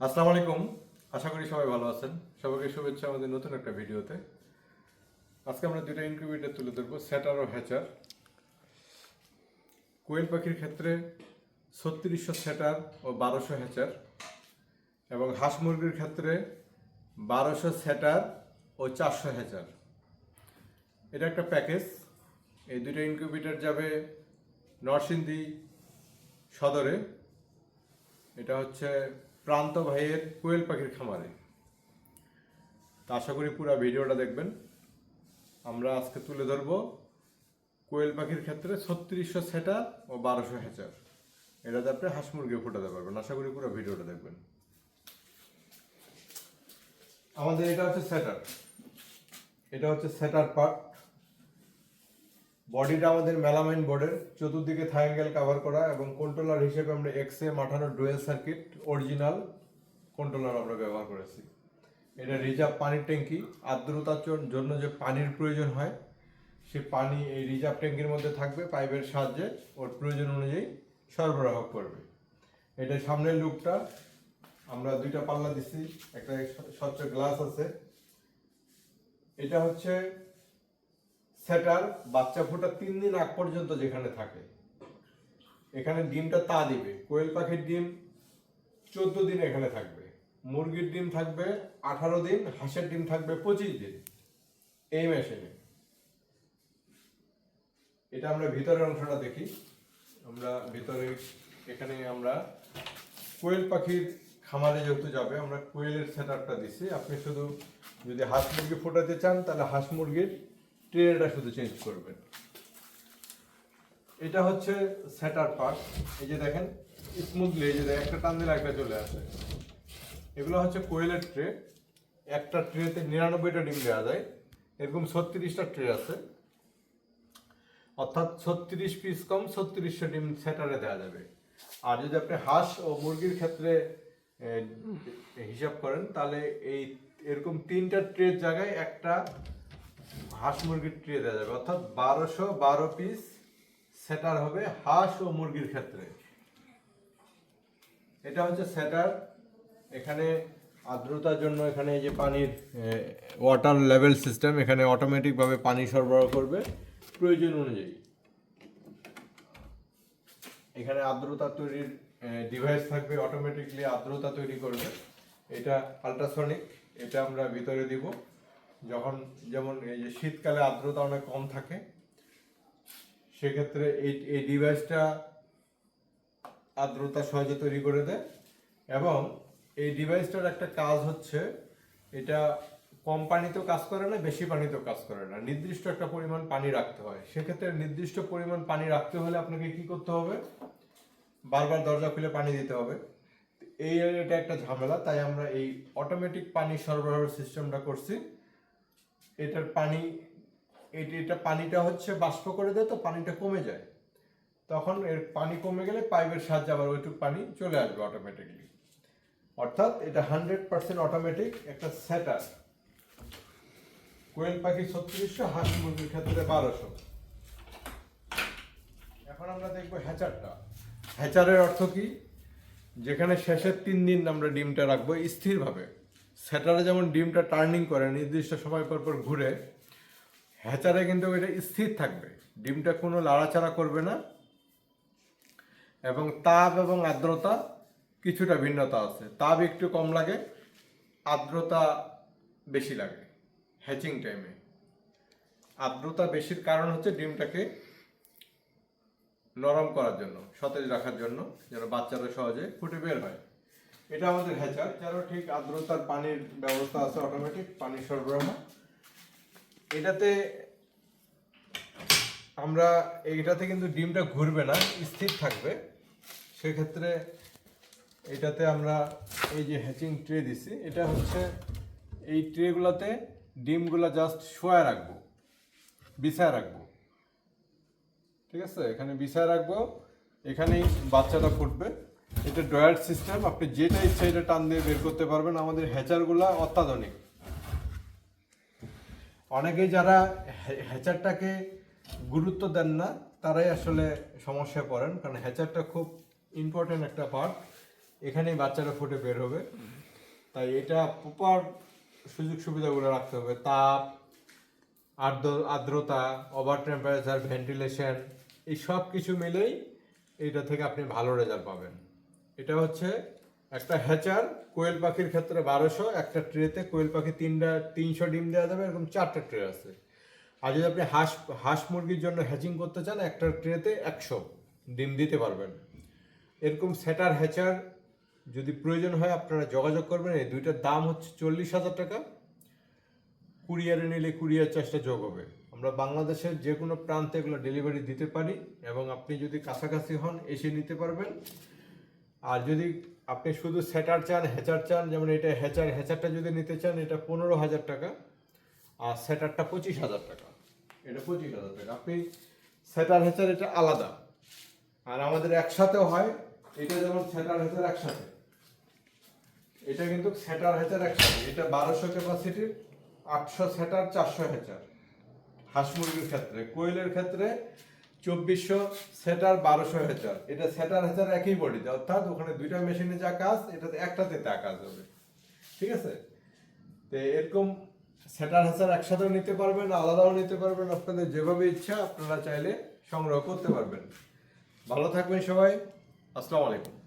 আসসালামু আলাইকুম। আশা করি সবাই ভালো আছেন। সবাইকে শুভেচ্ছা আমাদের নতুন একটা ভিডিওতে। আজকে আমরা দুটো ইনকিউবেটর তুলে ধরবো স্যাটার ও হ্যাচার কোয়েল পাখির ক্ষেত্রে ছত্রিশশো স্যাটার ও বারোশো হ্যাচার এবং হাঁস মুরগির ক্ষেত্রে বারোশো স্যাটার ও চারশো হ্যাচার এটা একটা প্যাকেজ এই দুটো ইনকিউবেটর যাবে নরসিংদী সদরে। এটা হচ্ছে প্রান্ত ভাইয়ের কোয়েল পাখির খামারে। তা আশা করি পুরো ভিডিওটা দেখবেন। আমরা আজকে তুলে ধরবো কোয়েল পাখির ক্ষেত্রে ছত্রিশশো সেটার ও বারোশো হ্যাচার এটাতে আপনি হাঁস মুরগি ফোটাতে পারবেন। আশা করি পুরো ভিডিওটা দেখবেন। আমাদের এটা হচ্ছে সেটার। এটা হচ্ছে সেটার পার্ট। বডিটা আমাদের মেলামাইন বোর্ডের। চতুর্দিকে থায়াঙ্গেল কভার করা এবং কন্ট্রোলার হিসেবে আমরা এক্স মাঠানো ডুয়েল সার্কিট অরিজিনাল কন্ট্রোলার আমরা ব্যবহার করেছি। এটা রিজার্ভ পানির ট্যাঙ্কি। আর্দ্রতার জন্য যে পানির প্রয়োজন হয়, সে পানি এই রিজার্ভ ট্যাঙ্কির মধ্যে থাকবে, পাইপের সাহায্যে ওর প্রয়োজন অনুযায়ী সরবরাহ করবে। এটা সামনের লুকটা, আমরা দুইটা পাল্লা দিছি, একটা স্বচ্ছ গ্লাস আছে। এটা হচ্ছে সেটার বাচ্চা ফোটা তিন দিন আগ পর্যন্ত যেখানে থাকে। এখানে ডিমটা তা দিবে। কোয়েল পাখির ডিম চোদ্দ দিন এখানে থাকবে। মুরগির ডিম থাকবে আঠারো দিন, হাঁসের ডিম থাকবে পঁচিশ দিন এই মেশিনে। এটা আমরা ভিতরের অংশটা দেখি। আমরা ভিতরে, এখানে আমরা কোয়েল পাখির খামারে যেহেতু যাবে, আমরা কোয়েলের সেট দিছি। আপনি শুধু যদি হাঁস মুরগি ফোটাতে চান, তাহলে হাঁস মুরগির ট্রেটা শুধু চেঞ্জ করবেন। এটা হচ্ছে সেটার পার্ট এই যে দেখেন স্মুথলি এই যে দেখেন, একটা টান দিলে একটা চলে আসে। এগুলো হচ্ছে কোয়েলের ট্রে। একটা ট্রেতে নিরানব্বইটা ডিম দেওয়া যায়। এরকম ছত্রিশটা ট্রে আছে। অর্থাৎ ছত্রিশ পিস কম ছত্রিশশো ডিম সেটারে দেওয়া যাবে। আর যদি আপনি হাঁস ও মুরগির ক্ষেত্রে হিসাব করেন তাহলে এই এরকম তিনটা ট্রের জায়গায় একটা হাঁস মুরগির ট্রে দেওয়া যাবে। অর্থাৎ বারোশো বারো পিস সেটার হবে হাঁস ও মুরগির ক্ষেত্রে। এটা হচ্ছে সেটার, এখানে আর্দ্রতার জন্য এখানে যে পানির ওয়াটার লেভেল সিস্টেম এখানে অটোমেটিকভাবে পানি সরবরাহ করবে প্রয়োজন অনুযায়ী। এখানে আর্দ্রতা তৈরির ডিভাইস থাকবে অটোমেটিকলি আর্দ্রতা তৈরি করবে। এটা আল্ট্রাসনিক এটা আমরা ভিতরে দিব। যখন যেমন এই যে শীতকালে আর্দ্রতা অনেক কম থাকে, সেক্ষেত্রে এই এই ডিভাইসটা আর্দ্রতা সহজে তৈরি করে দেয় এবং এই ডিভাইসটার একটা কাজ হচ্ছে, এটা কম পানিতেও কাজ করে না, বেশি পানিতেও কাজ করে না। নির্দিষ্ট একটা পরিমাণ পানি রাখতে হয়। সেক্ষেত্রে নির্দিষ্ট পরিমাণ পানি রাখতে হলে আপনাকে কি করতে হবে? বারবার দরজা খুলে পানি দিতে হবে। এই এটা একটা ঝামেলা, তাই আমরা এই অটোমেটিক পানি সরবরাহ সিস্টেমটা করছি। এটার পানি, এটি পানিটা হচ্ছে বাষ্প করে দেয় তো পানিটা কমে যায়। তখন এর পানি কমে গেলে পাইপের সাহায্যে আবার ওইটুকু পানি চলে আসবে অটোমেটিকলি অর্থাৎ এটা হান্ড্রেড পার্সেন্ট অটোমেটিক একটা সেটার কোয়েল পাখি ছত্রিশশো, হাঁস মুরগির ক্ষেত্রে বারোশো। এখন আমরা দেখব হ্যাচারটা। হ্যাচারের অর্থ কি? যেখানে শেষের তিন দিন আমরা ডিমটা রাখব স্থিরভাবে। সেটারে যেমন ডিমটা টার্নিং করে, নির্দিষ্ট সময় পর পর ঘুরে, হ্যাচারে কিন্তু এটা স্থির থাকবে। ডিমটা কোনো লাড়াচাড়া করবে না এবং তাপ এবং আর্দ্রতা কিছুটা ভিন্নতা আছে। তাপ একটু কম লাগে, আর্দ্রতা বেশি লাগে হ্যাচিং টাইমে আর্দ্রতা বেশির কারণ হচ্ছে ডিমটাকে নরম করার জন্য, সতেজ রাখার জন্য, যেন বাচ্চারা সহজে ফুটে বের হয়। এটা আমাদের হ্যাচার। যারও ঠিক আর্দ্রতার পানির ব্যবস্থা আছে অটোমেটিক পানি সরবরাহ। এটাতে আমরা এইটাতে কিন্তু ডিমটা ঘুরবে না, স্থির থাকবে। সেক্ষেত্রে এটাতে আমরা এই যে হ্যাচিং ট্রে দিছি, এটা হচ্ছে এই ট্রেগুলোতে ডিমগুলো জাস্ট শোয়া রাখব, বিছায় রাখব। ঠিক আছে? এখানে বিছায় রাখব, এখানেই বাচ্চাটা ফুটবে। এটা ড্রয়ার সিস্টেম, আপনি যেটা ইচ্ছা এটা টান দিয়ে বের করতে পারবেন আমাদের হ্যাচারগুলো অত্যাধুনিক। অনেকে যারা হ্যাচারটাকে গুরুত্ব দেন না, তারাই আসলে সমস্যায় পড়েন, কারণ হ্যাচারটা খুব ইম্পর্টেন্ট একটা পার্ট এখানেই বাচ্চারা ফুটে বের হবে। তাই এটা প্রপার সুযোগ সুবিধাগুলো রাখতে হবে। তাপ আর্দ্র আর্দ্রতা ওভার টেম্পারেচার ভেন্টিলেশন এই সব কিছু মিলেই এটা থেকে আপনি ভালো রেজাল্ট পাবেন। এটা হচ্ছে একটা হ্যাচার কোয়েল পাখির ক্ষেত্রে বারোশো, একটা ট্রেতে কোয়েল পাখি তিনটা, তিনশো ডিম দেওয়া যাবে, এরকম চারটা ট্রে আছে। আর যদি আপনি হাঁস হাঁস মুরগির জন্য হ্যাচিং করতে চান, একটা ট্রেতে একশো ডিম দিতে পারবেন। এরকম সেটার হ্যাচার যদি প্রয়োজন হয়, আপনারা যোগাযোগ করবেন। এই দুইটার দাম হচ্ছে চল্লিশ হাজার টাকা। কুরিয়ারে নিলে কুরিয়ার চার্জটা যোগ হবে। আমরা বাংলাদেশের যে কোনো প্রান্তে এগুলো ডেলিভারি দিতে পারি এবং আপনি যদি কাছাকাছি হন, এসে নিতে পারবেন। আর যদি আপনি শুধু সেটার চান হ্যাচার চান যেমন এটা হ্যাচার হ্যাচারটা যদি নিতে চান, এটা পনেরো হাজার টাকা আর সেটারটা পঁচিশ হাজার টাকা। এটা পঁচিশ হাজার টাকা। আপনি সেটার হ্যাচার এটা আলাদা। আর আমাদের একসাথেও হয়, এটা যেমন সেটার হ্যাচার একসাথে। এটা কিন্তু সেটার হ্যাচার একসাথে। এটা বারোশো ক্যাপাসিটির আটশো সেটার, চারশো হ্যাচার হাঁস মুরগির ক্ষেত্রে, কোয়েলের ক্ষেত্রে চব্বিশশো সেটার বারোশো হ্যাচার এটা সেটার হেজার একই বডিতে অর্থাৎ ওখানে দুইটা মেশিনে যা কাজ, এটাতে একটাতে তা কাজ হবে। ঠিক আছে? তো এরকম সেটার হেচার একসাথেও নিতে পারবেন, আলাদাও নিতে পারবেন। আপনাদের যেভাবে ইচ্ছা, আপনারা চাইলে সংগ্রহ করতে পারবেন। ভালো থাকবেন সবাই। আসসালামু আলাইকুম।